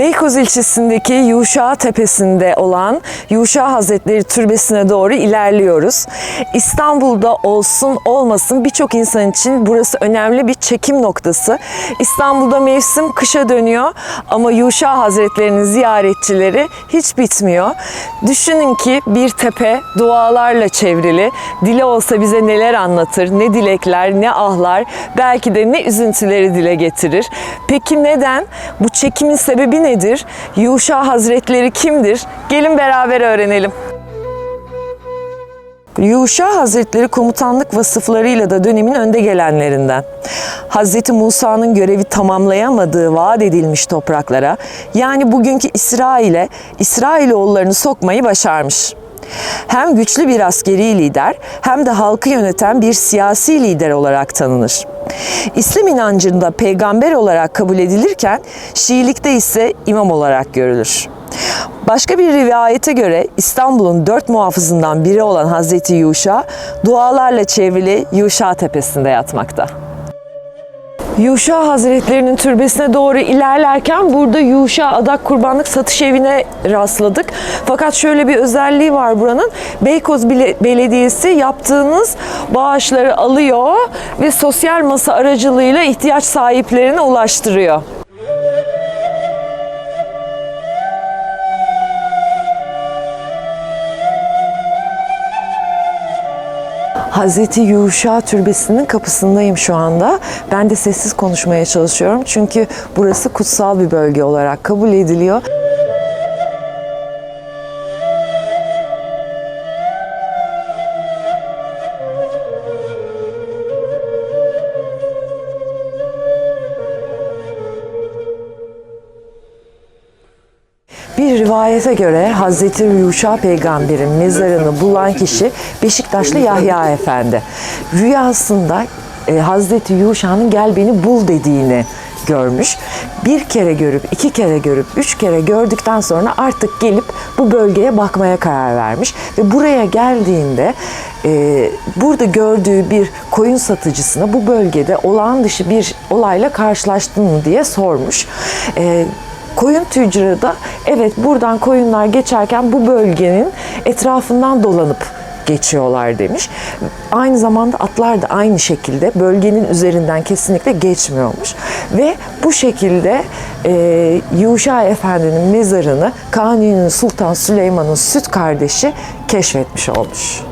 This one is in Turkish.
Beykoz ilçesindeki Yuşa Tepesi'nde olan Yuşa Hazretleri Türbesi'ne doğru ilerliyoruz. İstanbul'da olsun olmasın birçok insan için burası önemli bir çekim noktası. İstanbul'da mevsim kışa dönüyor ama Yuşa Hazretleri'nin ziyaretçileri hiç bitmiyor. Düşünün ki bir tepe dualarla çevrili. Dile olsa bize neler anlatır, ne dilekler, ne ahlar, belki de ne üzüntüleri dile getirir. Peki neden? Bu çekimin sebebi nedir? Yuşa Hazretleri kimdir? Gelin beraber öğrenelim. Yuşa Hazretleri komutanlık vasıflarıyla da dönemin önde gelenlerinden. Hazreti Musa'nın görevi tamamlayamadığı vaat edilmiş topraklara yani bugünkü İsrail'e İsrailoğullarını sokmayı başarmış. Hem güçlü bir askeri lider hem de halkı yöneten bir siyasi lider olarak tanınır. İslam inancında peygamber olarak kabul edilirken Şiilikte ise imam olarak görülür. Başka bir rivayete göre İstanbul'un dört muhafızından biri olan Hazreti Yuşa, dualarla çevrili Yuşa Tepesi'nde yatmakta. Yuşa Hazretlerinin türbesine doğru ilerlerken burada Yuşa Adak Kurbanlık Satış Evi'ne rastladık. Fakat şöyle bir özelliği var buranın. Beykoz Belediyesi yaptığınız bağışları alıyor ve sosyal masa aracılığıyla ihtiyaç sahiplerine ulaştırıyor. Hazreti Yuşa Türbesi'nin kapısındayım şu anda. Ben de sessiz konuşmaya çalışıyorum çünkü burası kutsal bir bölge olarak kabul ediliyor. Bir rivayete göre Hazreti Yuşa peygamberin mezarını bulan kişi Beşiktaşlı Yahya Efendi. Rüyasında e, Hazreti Yuşa'nın gel beni bul dediğini görmüş. Bir kere görüp, iki kere görüp, üç kere gördükten sonra artık gelip bu bölgeye bakmaya karar vermiş. Ve buraya geldiğinde e, burada gördüğü bir koyun satıcısına bu bölgede olağan dışı bir olayla karşılaştın mı diye sormuş. E, Koyun tüccarı da evet buradan koyunlar geçerken bu bölgenin etrafından dolanıp geçiyorlar demiş. Aynı zamanda atlar da aynı şekilde bölgenin üzerinden kesinlikle geçmiyormuş. Ve bu şekilde e, Yuşa Efendi'nin mezarını Kanuni Sultan Süleyman'ın süt kardeşi keşfetmiş olmuş.